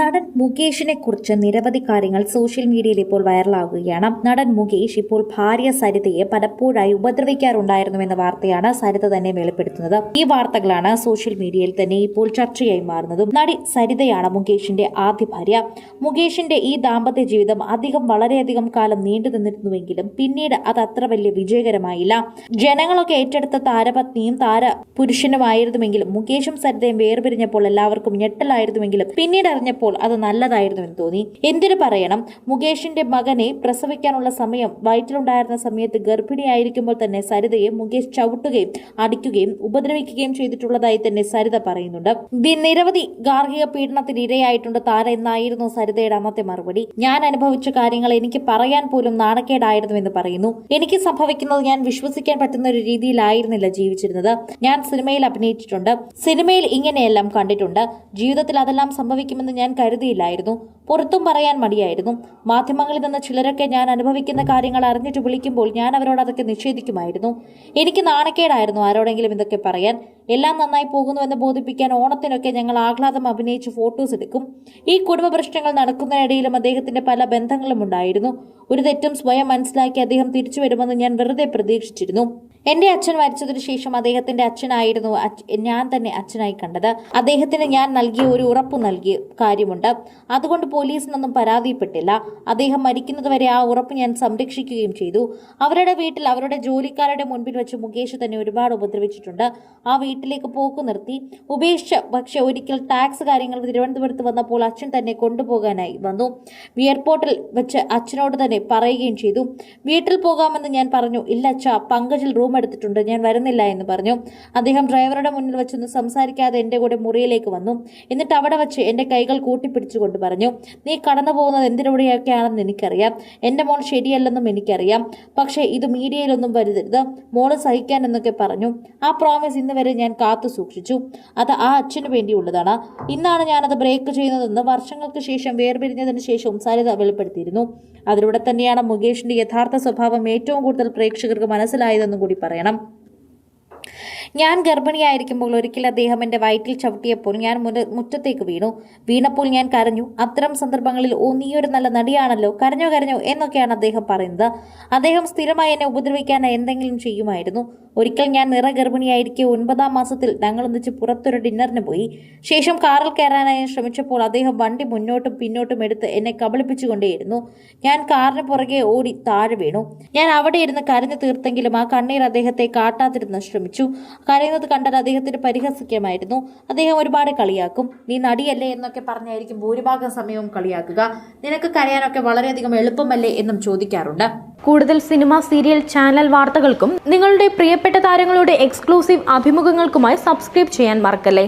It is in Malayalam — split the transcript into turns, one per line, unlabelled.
നടൻ മുകേഷിനെ കുറിച്ച് നിരവധി കാര്യങ്ങൾ സോഷ്യൽ മീഡിയയിൽ ഇപ്പോൾ വൈറലാകുകയാണ്. നടൻ മുകേഷ് ഇപ്പോൾ ഭാര്യ സരിതയെ പലപ്പോഴായി ഉപദ്രവിക്കാറുണ്ടായിരുന്നുവെന്ന വാർത്തയാണ് സരിത തന്നെ വെളിപ്പെടുത്തുന്നത്. ഈ വാർത്തകളാണ് സോഷ്യൽ മീഡിയയിൽ തന്നെ ഇപ്പോൾ ചർച്ചയായി മാറുന്നതും. നടി സരിതയാണ് മുകേഷിന്റെ ആദ്യ ഭാര്യ. മുകേഷിന്റെ ഈ ദാമ്പത്യ ജീവിതം അധികം വളരെയധികം കാലം നീണ്ടു നിന്നിരുന്നുവെങ്കിലും പിന്നീട് അത് അത്ര വലിയ വിജയകരമായില്ല. ജനങ്ങളൊക്കെ ഏറ്റെടുത്ത താരപത്നിയും താര പുരുഷനുമായിരുന്നുവെങ്കിലും മുകേഷും സരിതയും വേർപിരിഞ്ഞപ്പോൾ എല്ലാവർക്കും ഞെട്ടലായിരുന്നുവെങ്കിലും പിന്നീട് അറിഞ്ഞപ്പോൾ അത് നല്ലതായിരുന്നുവെന്ന് തോന്നി. എന്തിനു പറയണം? മുകേഷിന്റെ മകനെ പ്രസവിക്കാനുള്ള സമയം വയറ്റിലുണ്ടായിരുന്ന സമയത്ത് ഗർഭിണിയായിരിക്കുമ്പോൾ തന്നെ സരിതയെ മുകേഷ് ചവിട്ടുകയും അടിക്കുകയും ഉപദ്രവിക്കുകയും ചെയ്തിട്ടുള്ളതായി തന്നെ സരിത പറയുന്നുണ്ട്. നിരവധി ഗാർഹിക പീഡനത്തിന് ഇരയായിട്ടുണ്ട്. താര എന്നായിരുന്നു സരിതയുടെ അന്നത്തെ മറുപടി. ഞാൻ അനുഭവിച്ച കാര്യങ്ങൾ എനിക്ക് പറയാൻ പോലും നാണക്കേടായിരുന്നു എന്ന് പറയുന്നു. എനിക്ക് സംഭവിക്കുന്നത് ഞാൻ വിശ്വസിക്കാൻ പറ്റുന്ന ഒരു രീതിയിലായിരുന്നില്ല ജീവിച്ചിരുന്നത്. ഞാൻ സിനിമയിൽ അഭിനയിച്ചിട്ടുണ്ട്. സിനിമയിൽ ഇങ്ങനെയെല്ലാം കണ്ടിട്ടുണ്ട്. ജീവിതത്തിൽ അതെല്ലാം സംഭവിക്കുമെന്ന് ഞാൻ കരുതിയില്ലായിരുന്നു. പുറത്തും പറയാൻ മടിയായിരുന്നു. മാധ്യമങ്ങളിൽ നിന്ന് ചിലരൊക്കെ ഞാൻ അനുഭവിക്കുന്ന കാര്യങ്ങൾ അറിഞ്ഞിട്ട് വിളിക്കുമ്പോൾ ഞാൻ അവരോട് അതൊക്കെ നിഷേധിക്കുമായിരുന്നു. എനിക്ക് നാണക്കേടായിരുന്നു ആരോടെങ്കിലും ഇതൊക്കെ പറയാൻ. എല്ലാം നന്നായി പോകുന്നുവെന്ന് ബോധിപ്പിക്കാൻ ഓണത്തിനൊക്കെ ഞങ്ങൾ ആഹ്ലാദം അഭിനയിച്ച് ഫോട്ടോസ് എടുക്കും. ഈ കുടുംബ പ്രശ്നങ്ങൾ നടക്കുന്നതിനിടയിലും അദ്ദേഹത്തിന്റെ പല ബന്ധങ്ങളും ഉണ്ടായിരുന്നു. ഒരു തെറ്റും സ്വയം മനസ്സിലാക്കി അദ്ദേഹം തിരിച്ചു വരുമെന്ന് ഞാൻ വെറുതെ പ്രതീക്ഷിച്ചിരുന്നു. എന്റെ അച്ഛൻ മരിച്ചതിനു ശേഷം അദ്ദേഹത്തിന്റെ അച്ഛനായിരുന്നു അച്ഛ- ഞാൻ തന്നെ അച്ഛനായി കണ്ടത്. അദ്ദേഹത്തിന് ഞാൻ നൽകിയ ഒരു ഉറപ്പ് നൽകിയ കാര്യമുണ്ട്. അതുകൊണ്ട് പോലീസിനൊന്നും പരാതിപ്പെട്ടില്ല. അദ്ദേഹം മരിക്കുന്നതുവരെ ആ ഉറപ്പ് ഞാൻ സംരക്ഷിക്കുകയും ചെയ്തു. അവരുടെ വീട്ടിൽ അവരുടെ ജോലിക്കാരുടെ മുൻപിൽ വെച്ച് മുകേഷ് തന്നെ ഒരുപാട് ഉപദ്രവിച്ചിട്ടുണ്ട്. ആ വീട്ടിലേക്ക് പോക്ക് നിർത്തി. ഉപേക്ഷ പക്ഷെ ഒരിക്കൽ ടാക്സ് കാര്യങ്ങൾ തിരുവനന്തപുരത്ത് വന്നപ്പോൾ അച്ഛൻ തന്നെ കൊണ്ടുപോകാനായി വന്നു. എയർപോർട്ടിൽ വെച്ച് അച്ഛനോട് തന്നെ പറയുകയും ചെയ്തു. വീട്ടിൽ പോകാമെന്ന് ഞാൻ പറഞ്ഞു. ഇല്ല അച്ഛ പങ്കജിൽ റൂം എടുത്തിട്ടുണ്ട്. ഞാൻ വരുന്നില്ല എന്ന് പറഞ്ഞു. അദ്ദേഹം ഡ്രൈവറുടെ മുന്നിൽ വെച്ചൊന്നും സംസാരിക്കാതെ എന്റെ കൂടെ മുറിയിലേക്ക് വന്നു. എന്നിട്ട് അവിടെ വെച്ച് എന്റെ കൈകൾ കൂട്ടിപ്പിടിച്ചുകൊണ്ട് പറഞ്ഞു നീ കടന്നു പോകുന്നത് എന്തിനൂടെയൊക്കെയാണെന്ന് എനിക്കറിയാം. എന്റെ മോൾ ശരിയല്ലെന്നും എനിക്കറിയാം. പക്ഷേ ഇത് മീഡിയയിലൊന്നും വരുതരുത് മോൾ സഹിക്കാൻ എന്നൊക്കെ പറഞ്ഞു. ആ പ്രോമിസ് ഇന്ന് വരെ ഞാൻ കാത്തു സൂക്ഷിച്ചു. അത് ആ അച്ഛന് വേണ്ടിയുള്ളതാണ്. ഇന്നാണ് ഞാനത് ബ്രേക്ക് ചെയ്യുന്നതെന്ന് വർഷങ്ങൾക്ക് ശേഷം വേർപിരിഞ്ഞതിന് ശേഷവും സരിത വെളിപ്പെടുത്തിയിരുന്നു. അതിലൂടെ തന്നെയാണ് മുകേഷിന്റെ യഥാർത്ഥ സ്വഭാവം ഏറ്റവും കൂടുതൽ പ്രേക്ഷകർക്ക് മനസ്സിലായതെന്നും കൂടി പറയണം. ഞാൻ ഗർഭിണിയായിരിക്കുമ്പോൾ ഒരിക്കൽ അദ്ദേഹം എന്റെ വയറ്റിൽ ചവിട്ടിയപ്പോൾ ഞാൻ മുറ്റത്തേക്ക് വീണു. വീണപ്പോൾ ഞാൻ കരഞ്ഞു. അത്തരം സന്ദർഭങ്ങളിൽ ഓ നീ ഒരു നല്ല നടിയാണല്ലോ. കരഞ്ഞോ കരഞ്ഞോ എന്നൊക്കെയാണ് അദ്ദേഹം പറയുന്നത്. അദ്ദേഹം സ്ഥിരമായി എന്നെ ഉപദ്രവിക്കാൻ എന്തെങ്കിലും ചെയ്യുമായിരുന്നു. ഒരിക്കൽ ഞാൻ നിറ നിറഗർഭിണിയായിരിക്കെ ഒൻപതാം മാസത്തിൽ ഞങ്ങൾ ഒന്നിച്ച് പുറത്തൊരു ഡിന്നറിന് പോയി. ശേഷം കാറിൽ കയറാനായി ശ്രമിച്ചപ്പോൾ അദ്ദേഹം വണ്ടി മുന്നോട്ടും പിന്നോട്ടും എടുത്ത് എന്നെ കബളിപ്പിച്ചുകൊണ്ടേയിരുന്നു. ഞാൻ കാറിന് പുറകെ ഓടി താഴെ വീണു. ഞാൻ അവിടെ ഇരുന്ന് കരഞ്ഞു തീർത്തെങ്കിലും ആ കണ്ണീർ അദ്ദേഹത്തെ കാട്ടാതിരുന്ന് ശ്രമിച്ചു. കരയുന്നത് കണ്ടാൽ അദ്ദേഹത്തിന് പരിഹസിക്കമായിരുന്നു. അദ്ദേഹം ഒരുപാട് കളിയാക്കും. നീ നടിയല്ലേ എന്നൊക്കെ പറഞ്ഞായിരിക്കും ഭൂരിഭാഗം സമയവും കളിയാക്കുക. നിനക്ക് കരയാനൊക്കെ വളരെയധികം എളുപ്പമല്ലേ എന്നും ചോദിക്കാറുണ്ട്.
കൂടുതൽ സിനിമ സീരിയൽ ചാനൽ വാർത്തകൾക്കും നിങ്ങളുടെ പ്രിയപ്പെട്ട താരങ്ങളുടെ എക്സ്ക്ലൂസീവ് അഭിമുഖങ്ങൾക്കുമായി സബ്സ്ക്രൈബ് ചെയ്യാൻ മറക്കല്ലേ?